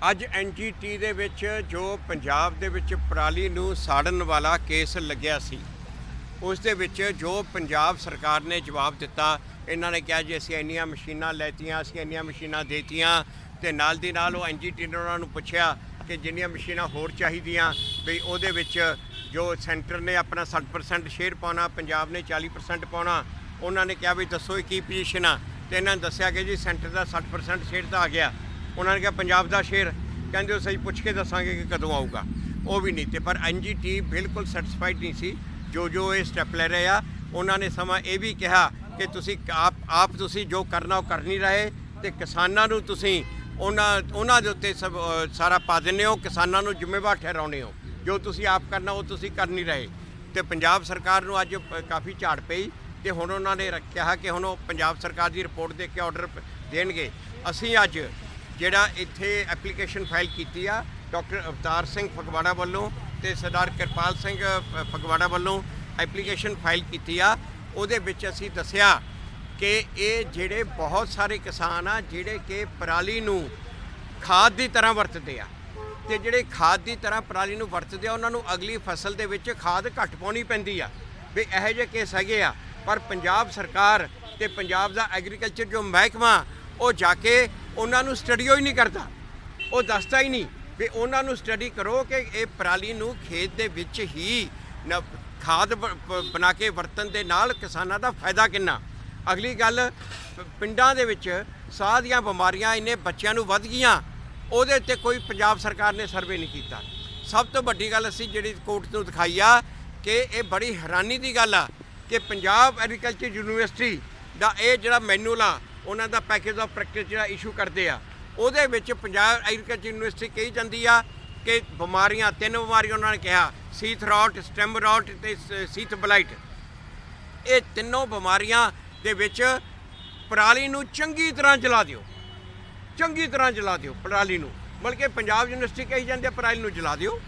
ਅੱਜ ਐਨਜੀਟੀ ਦੇ ਵਿੱਚ ਜੋ ਪੰਜਾਬ ਦੇ ਵਿੱਚ ਪਰਾਲੀ ਨੂੰ ਸਾੜਨ ਵਾਲਾ ਕੇਸ ਲੱਗਿਆ ਸੀ, ਉਸ ਦੇ ਵਿੱਚ ਜੋ ਪੰਜਾਬ ਸਰਕਾਰ ਨੇ ਜਵਾਬ ਦਿੱਤਾ, ਇਹਨਾਂ ਨੇ ਕਿਹਾ ਜੀ ਅਸੀਂ ਇੰਨੀਆਂ ਮਸ਼ੀਨਾਂ ਲੈਤੀਆਂ, ਅਸੀਂ ਇੰਨੀਆਂ ਮਸ਼ੀਨਾਂ ਦੇਤੀਆਂ ਤੇ ਨਾਲ ਦੀ ਨਾਲ ਉਹ ਐਨਜੀਟੀ ਨੇ ਉਹਨਾਂ ਨੂੰ ਪੁੱਛਿਆ ਕਿ ਜਿੰਨੀਆਂ ਮਸ਼ੀਨਾਂ ਹੋਰ ਚਾਹੀਦੀਆਂ, ਵੀ ਉਹਦੇ ਵਿੱਚ ਜੋ ਸੈਂਟਰ ਨੇ ਆਪਣਾ 60% ਸ਼ੇਅਰ ਪਾਉਣਾ, ਪੰਜਾਬ ਨੇ 40% ਪਾਉਣਾ, ਉਹਨਾਂ ਨੇ ਕਿਹਾ ਵੀ ਦੱਸੋ ਇਹ ਕੀ ਪੋਜੀਸ਼ਨ ਆ, ਤੇ ਇਹਨਾਂ ਨੇ ਦੱਸਿਆ ਕਿ ਜੀ ਸੈਂਟਰ ਦਾ 60% ਸ਼ੇਅਰ ਤਾਂ ਆ ਗਿਆ। ਉਹਨਾਂ ਨੇ ਕਿਹਾ ਪੰਜਾਬ ਦਾ ਸ਼ੇਅਰ ਕਹਿੰਦੇ ਉਹ ਸਹੀ ਪੁੱਛ ਕੇ ਦੱਸਾਂਗੇ ਕਿ ਕਦੋਂ ਆਊਗਾ। ਉਹ ਵੀ ਨਹੀਂ ਤੇ ਪਰ ਐਨਜੀਟੀ ਬਿਲਕੁਲ ਸੈਟੀਸਫਾਈਡ ਨਹੀਂ ਸੀ, ਜੋ ਜੋ ਇਹ ਸਟੈਪ ਲੈ ਰਹੇ ਆ, ਉਹਨਾਂ ਨੇ ਸਮਾਂ ਇਹ ਵੀ ਕਿਹਾ ਕਿ ਤੁਸੀਂ ਆਪ ਆਪ ਤੁਸੀਂ ਜੋ ਕਰਨਾ ਉਹ ਕਰ ਨਹੀਂ ਰਹੇ ਤੇ ਕਿਸਾਨਾਂ ਨੂੰ ਤੁਸੀਂ ਉਹਨਾਂ ਉਹਨਾਂ ਦੇ ਉੱਤੇ ਸਭ ਸਾਰਾ ਪਾ ਦਿੰਦੇ ਹੋ, ਕਿਸਾਨਾਂ ਨੂੰ ਜ਼ਿੰਮੇਵਾਰ ਠਹਿਰਾਉਂਦੇ ਹੋ। ਜੋ ਤੁਸੀਂ ਆਪ ਕਰਨਾ ਉਹ ਤੁਸੀਂ ਕਰ ਨਹੀਂ ਰਹੇ। ਤੇ ਪੰਜਾਬ ਸਰਕਾਰ ਨੂੰ ਅੱਜ ਕਾਫੀ ਝਾੜ ਪਈ ਤੇ ਹੁਣ ਉਹਨਾਂ ਨੇ ਕਿਹਾ ਕਿ ਹੁਣ ਉਹ ਪੰਜਾਬ ਸਰਕਾਰ ਦੀ ਰਿਪੋਰਟ ਦੇ ਕੇ ਆਰਡਰ ਦੇਣਗੇ। ਅਸੀਂ ਅੱਜ ਜਿਹੜਾ ਇੱਥੇ ਐਪਲੀਕੇਸ਼ਨ ਫਾਈਲ ਕੀਤੀ ਆ ਡਾਕਟਰ ਅਵਤਾਰ ਸਿੰਘ ਫਗਵਾੜਾ ਵੱਲੋਂ ਤੇ ਸਰਦਾਰ ਕਿਰਪਾਲ ਸਿੰਘ ਅ, ਫਗਵਾੜਾ ਵੱਲੋਂ ਐਪਲੀਕੇਸ਼ਨ ਫਾਈਲ ਕੀਤੀ ਆ। ਉਹਦੇ ਵਿੱਚ ਅਸੀਂ ਦੱਸਿਆ ਕਿ ਇਹ ਜਿਹੜੇ ਬਹੁਤ ਸਾਰੇ ਕਿਸਾਨ ਆ ਜਿਹੜੇ ਕਿ ਪਰਾਲੀ ਨੂੰ ਖਾਦ ਦੀ ਤਰ੍ਹਾਂ ਵਰਤਦੇ ਆ। ਤੇ ਜਿਹੜੇ ਖਾਦ ਦੀ ਤਰ੍ਹਾਂ ਪਰਾਲੀ ਨੂੰ ਵਰਤਦੇ ਆ ਉਹਨਾਂ ਨੂੰ ਅਗਲੀ ਫਸਲ ਦੇ ਵਿੱਚ ਖਾਦ ਘੱਟ ਪਾਉਣੀ ਪੈਂਦੀ ਆ। ਵੀ ਇਹੋ ਜਿਹੇ ਕੇਸ ਹੈਗੇ ਆ। ਪਰ ਪੰਜਾਬ ਸਰਕਾਰ ਤੇ ਪੰਜਾਬ ਦਾ ਐਗਰੀਕਲਚਰ ਜੋ ਮਹਿਕਮਾ ਉਹ ਜਾ ਕੇ ਉਹਨਾਂ ਨੂੰ ਸਟੱਡੀਓ ਹੀ ਨਹੀਂ ਕਰਦਾ। ਉਹ ਦੱਸਦਾ ਹੀ ਨਹੀਂ ਵੀ ਉਹਨਾਂ ਨੂੰ ਸਟੱਡੀ ਕਰੋ ਕਿ ਇਹ ਪਰਾਲੀ ਨੂੰ ਖੇਤ ਦੇ ਵਿੱਚ ਹੀ ਨ- ਖਾਦ ਬ- ਬਣਾ ਕੇ ਵਰਤਨ ਦੇ ਨਾਲ ਕਿਸਾਨਾਂ ਦਾ ਫਾਇਦਾ ਕਿੰਨਾ। ਅਗਲੀ ਗੱਲ, ਪਿੰਡਾਂ ਦੇ ਵਿੱਚ ਸਾਹ ਦੀਆਂ ਬਿਮਾਰੀਆਂ ਇੰਨੇ ਬੱਚਿਆਂ ਨੂੰ ਵੱਧ ਗਈਆਂ, ਉਹਦੇ ਉੱਤੇ ਕੋਈ ਪੰਜਾਬ ਸਰਕਾਰ ਨੇ ਸਰਵੇ ਨਹੀਂ ਕੀਤਾ। ਸਭ ਤੋਂ ਵੱਡੀ ਗੱਲ ਅਸੀਂ ਜਿਹੜੀ ਕੋਰਟ ਨੂੰ ਦਿਖਾਈ ਆ ਕਿ ਇਹ ਬੜੀ ਹੈਰਾਨੀ ਦੀ ਗੱਲ ਆ ਕਿ ਪੰਜਾਬ ਐਗਰੀਕਲਚਰ ਯੂਨੀਵਰਸਿਟੀ ਦਾ ਇਹ ਜਿਹੜਾ ਮੈਨੂਲ ਆ ਉਹਨਾਂ ਦਾ ਪੈਕੇਜ ਆਫ ਪ੍ਰੈਕਟਿਸ ਜਿਹੜਾ ਇਸ਼ੂ ਕਰਦੇ ਆ। ਉਹਦੇ ਵਿੱਚ ਪੰਜਾਬ ਐਗਰੀਕਲਚਰ ਯੂਨੀਵਰਸਿਟੀ ਕਹੀ ਜਾਂਦੀ ਆ ਕਿ ਬਿਮਾਰੀਆਂ, ਤਿੰਨ ਬਿਮਾਰੀਆਂ ਉਹਨਾਂ ਨੇ ਕਿਹਾ, ਸੀਥ ਰੌਟ ਸਟੈਮ ਰੌਟ ਤੇ ਸ- ਸੀਥ ਬਲਾਈਟ। ਇਹ ਤਿੰਨੋਂ ਬਿਮਾਰੀਆਂ ਦੇ ਵਿੱਚ ਪਰਾਲੀ ਨੂੰ ਚੰਗੀ ਤਰ੍ਹਾਂ ਜਲਾ ਦਿਓ। ਚੰਗੀ ਤਰ੍ਹਾਂ ਜਲਾ ਦਿਓ ਪਰਾਲੀ ਨੂੰ। ਬਲਕਿ ਪੰਜਾਬ ਯੂਨੀਵਰਸਿਟੀ ਕਹੀ ਜਾਂਦੀ ਆ, ਪਰਾਲੀ ਨੂੰ ਜਲਾ ਦਿਓ।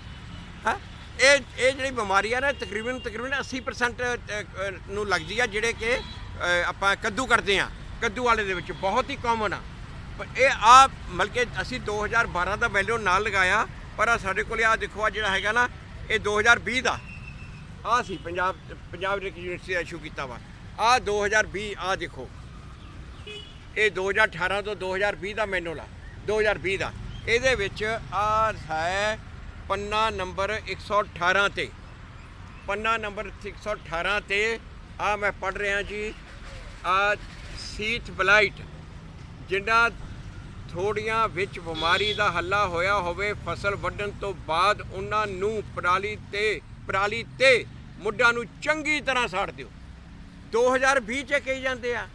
ਹਾਂ? ਇਹ ਇਹ ਜਿਹੜੀ ਬਿਮਾਰੀ ਆ ਨਾ, ਤਕਰੀਬਨ ਤਕਰੀਬਨ 80% ਨੂੰ ਲੱਗਦੀ ਆ, ਜਿਹੜੇ ਕਿ ਆਪਾਂ ਕੱਦੂ ਕਰਦੇ ਆ। ਕੱਦੂ ਵਾਲੇ ਦੇ ਵਿੱਚ, ਬਹੁਤ ਹੀ ਕਾਮਨ ਆ। ਪਰ ਇਹ ਆ ਬਲਕਿ ਅਸੀਂ 2012 ਦਾ ਵੈਲਿਊ ਨਾਲ ਲਗਾਇਆ, ਪਰ ਆ ਸਾਡੇ ਕੋਲ ਆ ਦੇਖੋ, ਆ ਜਿਹੜਾ ਹੈਗਾ ਨਾ, ਇਹ 2020 ਦਾ। ਆ ਸੀ, ਪੰਜਾਬ ਪੰਜਾਬ ਦੇ ਯੂਨੀਵਰਸਿਟੀ ਦਾ ਇਸ਼ੂ ਕੀਤਾ ਵਾ। ਆ 2020 ਆ ਦੇਖੋ। ਇਹ 2018 ਤੋਂ 2020 ਦਾ ਮੈਨੂਅਲ ਆ 2020 ਦਾ। ਇਹਦੇ ਵਿੱਚ ਆ ਹੈ ਪੰਨਾ ਨੰਬਰ 118 ਤੇ। ਪੰਨਾ ਨੰਬਰ 118 ਤੇ, ਆ ਮੈਂ ਪੜ ਰਿਹਾ ਜੀ, ਆ ਸੀਥ ਬਲਾਈਟ, ਜਿਨ੍ਹਾਂ ਥੋੜੀਆਂ ਵਿੱਚ ਬਿਮਾਰੀ ਦਾ ਹੱਲਾ ਹੋਇਆ ਹੋਵੇ, ਫਸਲ ਵੱਢਣ ਤੋਂ ਬਾਅਦ ਉਹਨਾਂ ਨੂੰ ਪਰਾਲੀ ਤੇ ਪਰਾਲੀ ਤੇ ਮੁੱਢਾਂ ਨੂੰ ਚੰਗੀ ਤਰ੍ਹਾਂ ਸਾੜ ਦਿਓ। 2020 ਚ ਕਹੀ ਜਾਂਦੇ ਆ।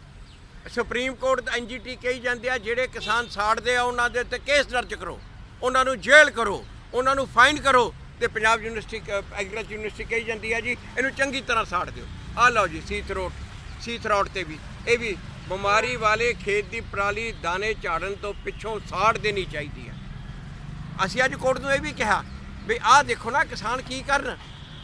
ਸੁਪਰੀਮ ਕੋਰਟ ਦਾ ਐਨਜੀਟੀ ਕਹੀ ਜਾਂਦੇ ਆ, ਜਿਹੜੇ ਕਿਸਾਨ ਸਾੜਦੇ ਆ ਉਹਨਾਂ ਦੇ ਉੱਤੇ ਕੇਸ ਦਰਜ ਕਰੋ। ਉਹਨਾਂ ਨੂੰ ਜੇਲ੍ਹ ਕਰੋ, ਉਹਨਾਂ ਨੂੰ ਫਾਈਨ ਕਰੋ ਤੇ ਪੰਜਾਬ ਯੂਨੀਵਰਸਿਟੀ, ਐਗਰੀਕਲਚਰ ਯੂਨੀਵਰਸਿਟੀ ਕਹੀ ਜਾਂਦੀ ਆ ਜੀ, ਇਹਨੂੰ ਚੰਗੀ ਤਰ੍ਹਾਂ ਸਾੜ ਦਿਓ। ਆ ਲਓ ਜੀ, ਸੀਥ ਰੋਡ ਸੀਥ ਰੋਡ ਤੇ ਵੀ, ਇਹ ਵੀ ਬਿਮਾਰੀ ਵਾਲੇ ਖੇਤ ਦੀ ਪਰਾਲੀ ਦਾਣੇ ਝਾੜਨ ਤੋਂ ਪਿੱਛੋਂ ਸਾੜ ਦੇਣੀ ਚਾਹੀਦੀ ਆ ਅਸੀਂ ਅੱਜ ਕੋਰਟ ਨੂੰ ਇਹ ਵੀ ਕਿਹਾ ਵੀ ਆਹ ਦੇਖੋ ਨਾ ਕਿਸਾਨ ਕੀ ਕਰਨ।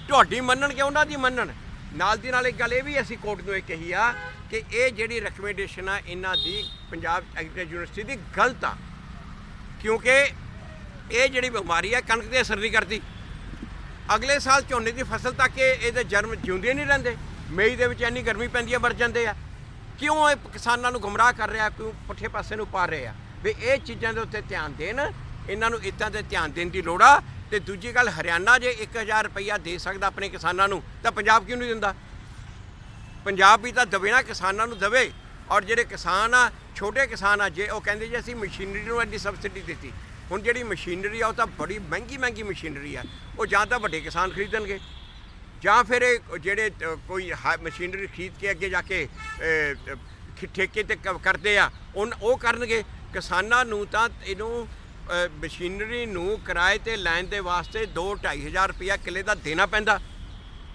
ਤੁਹਾਡੀ ਮੰਨਣ ਕਿ ਉਹਨਾਂ ਦੀ ਮੰਨਣ? ਨਾਲ ਦੀ ਨਾਲ ਇੱਕ ਗੱਲ ਇਹ ਵੀ ਅਸੀਂ ਕੋਰਟ ਨੂੰ ਇਹ ਕਹੀ ਆ ਕਿ ਇਹ ਜਿਹੜੀ ਰეკਮੈਂਡੇਸ਼ਨ ਆ, ਇਹਨਾਂ ਦੀ ਪੰਜਾਬ ਐਗਰੀਕਲਚਰ ਯੂਨੀਵਰਸਿਟੀ ਦੀ ਗਲਤ ਆ। ਕਿਉਂਕਿ ਇਹ ਜਿਹੜੀ ਬਿਮਾਰੀ ਆ, ਕਣਕ ਤੇ ਅਸਰ ਨਹੀਂ ਕਰਦੀ। ਅਗਲੇ ਸਾਲ ਝੋਨੇ ਦੀ ਫਸਲ ਤੱਕ ਇਹਦੇ ਜਨਮ ਜਿਉਂਦੇ ਨਹੀਂ ਰਹਿੰਦੇ। ਮਈ ਦੇ ਵਿੱਚ ਇੰਨੀ ਗਰਮੀ ਪੈਂਦੀ ਆ, ਮਰ ਜਾਂਦੇ ਆ। ਕਿਉਂ ਇਹ ਕਿਸਾਨਾਂ ਨੂੰ ਗੁੰਮਰਾਹ ਕਰ ਰਿਹਾ, ਕਿਉਂ ਪੁੱਠੇ ਪਾਸੇ ਨੂੰ ਪਾ ਰਹੇ? ਆ ਵੀ ਇਹ ਚੀਜ਼ਾਂ ਦੇ ਉੱਤੇ ਧਿਆਨ ਦੇਣ, ਇਹਨਾਂ ਨੂੰ ਇਦਾਂ ਤੇ ਧਿਆਨ ਦੇਣ ਦੀ ਲੋੜ ਆ। ਤੇ ਦੂਜੀ ਗੱਲ, ਹਰਿਆਣਾ ਜੇ 1000 ਰੁਪਈਆ ਦੇ ਸਕਦਾ ਆਪਣੇ ਕਿਸਾਨਾਂ ਨੂੰ, ਤਾਂ ਪੰਜਾਬ ਕਿਉਂ ਨਹੀਂ ਦਿੰਦਾ? ਪੰਜਾਬ ਵੀ ਤਾਂ ਦਵੇ ਨਾ, ਕਿਸਾਨਾਂ ਨੂੰ ਦਵੇ ਔਰ ਜਿਹੜੇ ਕਿਸਾਨ ਆ, ਛੋਟੇ ਕਿਸਾਨ ਆ, ਜੇ ਉਹ ਕਹਿੰਦੇ ਜੀ ਅਸੀਂ ਮਸ਼ੀਨਰੀ ਨੂੰ ਐਡੀ ਸਬਸਿਡੀ ਦਿੱਤੀ, ਹੁਣ ਜਿਹੜੀ ਮਸ਼ੀਨਰੀ ਆ, ਉਹ ਤਾਂ ਬੜੀ ਮਹਿੰਗੀ ਮਹਿੰਗੀ ਮਸ਼ੀਨਰੀ ਆ। ਉਹ ਜਾਂ ਤਾਂ ਵੱਡੇ ਕਿਸਾਨ ਖਰੀਦਣਗੇ। ਜਾਂ ਫਿਰ ਇਹ ਜਿਹੜੇ ਕੋਈ ਹਾ- ਮਸ਼ੀਨਰੀ ਖਰੀਦ ਕੇ ਅੱਗੇ ਜਾ ਕੇ ਠੇਕੇ ਤੇ ਕ- ਕਰਦੇ ਆ, ਉਨ, ਉਹ ਕਰਨਗੇ। ਕਿਸਾਨਾਂ ਨੂੰ ਤਾਂ ਇਹਨੂੰ ਮਸ਼ੀਨਰੀ ਨੂੰ ਕਿਰਾਏ ਤੇ ਲੈਣ ਦੇ ਵਾਸਤੇ 2 ਹਜ਼ਾਰ ਰੁਪਇਆ ਕਿੱਲੇ ਦਾ ਦੇਣਾ ਪੈਂਦਾ।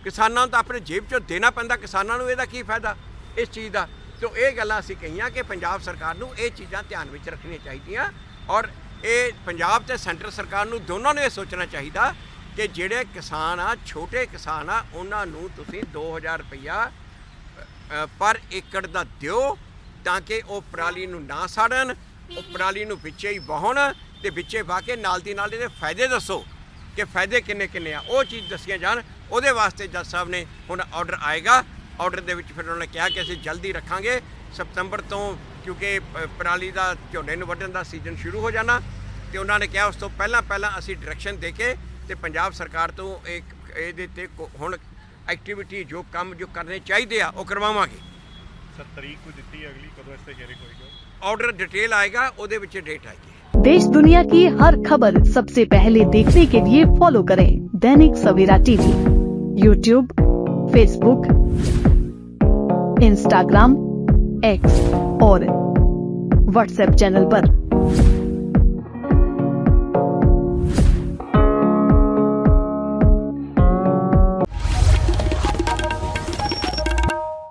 ਕਿਸਾਨਾਂ ਨੂੰ ਤਾਂ ਆਪਣੇ ਜੇਬ ਚੋਂ ਦੇਣਾ ਪੈਂਦਾ। ਕਿਸਾਨਾਂ ਨੂੰ ਇਹਦਾ ਕੀ ਫਾਇਦਾ ਇਸ ਚੀਜ਼ ਦਾ? ਤੋਂ ਇਹ ਗੱਲਾਂ ਅਸੀਂ ਕਹੀਆਂ ਕਿ ਪੰਜਾਬ ਸਰਕਾਰ ਨੂੰ ਇਹ ਚੀਜ਼ਾਂ ਧਿਆਨ ਵਿੱਚ ਰੱਖਣੀਆਂ ਚਾਹੀਦੀਆਂ ਔਰ ਇਹ ਪੰਜਾਬ ਤੇ ਸੈਂਟਰ ਸਰਕਾਰ ਨੂੰ ਦੋਨਾਂ ਨੂੰ ਇਹ ਸੋਚਣਾ ਚਾਹੀਦਾ ਕਿ ਜਿਹੜੇ ਕਿਸਾਨ ਆ ਛੋਟੇ ਕਿਸਾਨ ਆ ਉਹਨਾਂ ਨੂੰ ਤੁਸੀਂ 2000 ਰੁਪਇਆ ਅ, ਪਰ ਏਕੜ ਦਾ ਦਿਓ ਤਾਂ ਕਿ ਉਹ ਪਰਾਲੀ ਨੂੰ ਨਾ ਸਾੜਨ ਉਹ ਪਰਾਲੀ ਨੂੰ ਵਿੱਚੇ ਹੀ ਵਾਹਣ ਤੇ ਵਿੱਚੇ ਪਾ ਕੇ ਨਾਲ ਦੀ ਨਾਲ ਇਹਦੇ ਫਾਇਦੇ ਦੱਸੋ ਕਿ ਫਾਇਦੇ ਕਿੰਨੇ ਕਿੰਨੇ ਆ। ਉਹ ਚੀਜ਼ ਦੱਸੀਆਂ ਜਾਣ। ਉਹਦੇ ਵਾਸਤੇ ਜੱਜ ਸਾਹਿਬ ਨੇ ਹੁਣ ਆਰਡਰ ਆਏਗਾ। ਆਰਡਰ ਦੇ ਵਿੱਚ ਫਿਰ ਉਹਨਾਂ ਨੇ ਕਿਹਾ ਕਿ ਅਸੀਂ ਜਲਦੀ ਰੱਖਾਂਗੇ। ਸਤੰਬਰ ਤੋਂ ਕਿਉਂਕਿ ਪਰਾਲੀ ਦਾ ਝੋਨੇ ਨੂੰ ਵੱਢਣ ਦਾ ਸੀਜ਼ਨ ਸ਼ੁਰੂ ਹੋ ਜਾਣਾ ਤੇ ਉਹਨਾਂ ਨੇ ਕਿਹਾ ਉਸ ਤੋਂ ਪਹਿਲਾਂ ਪਹਿਲਾਂ ਅਸੀਂ ਡਾਇਰੈਕਸ਼ਨ ਦੇ ਕੇ ਤੇ ਪੰਜਾਬ ਸਰਕਾਰ ਤੋਂ ਇੱਕ ਇਹਦੇ ਤੇ ਕੋ- ਹੁਣ ਐਕਟੀਵਿਟੀ ਜੋ ਕੰਮ ਜੋ ਕਰਨੇ ਚਾਹੀਦੇ ਆ ਉਹ ਕਰਵਾਵਾਂਗੇ ਸਰ ਤਰੀਕ ਕੋਈ ਦਿੱਤੀ ਹੈ ਅਗਲੀ ਕਦੋਂ ਇਸ ਤੇ ਹੀਅਰਿੰਗ ਹੋਏਗੀ ਆਰਡਰ ਡਿਟੇਲ ਆਏਗਾ ਉਹਦੇ ਵਿੱਚ ਡੇਟ ਆਏਗੀ देश दुनिया की हर खबर सबसे पहले देखने के लिए फॉलो करें Dainik Savera TV YouTube Facebook Instagram X और व्हाट्सएप चैनल पर।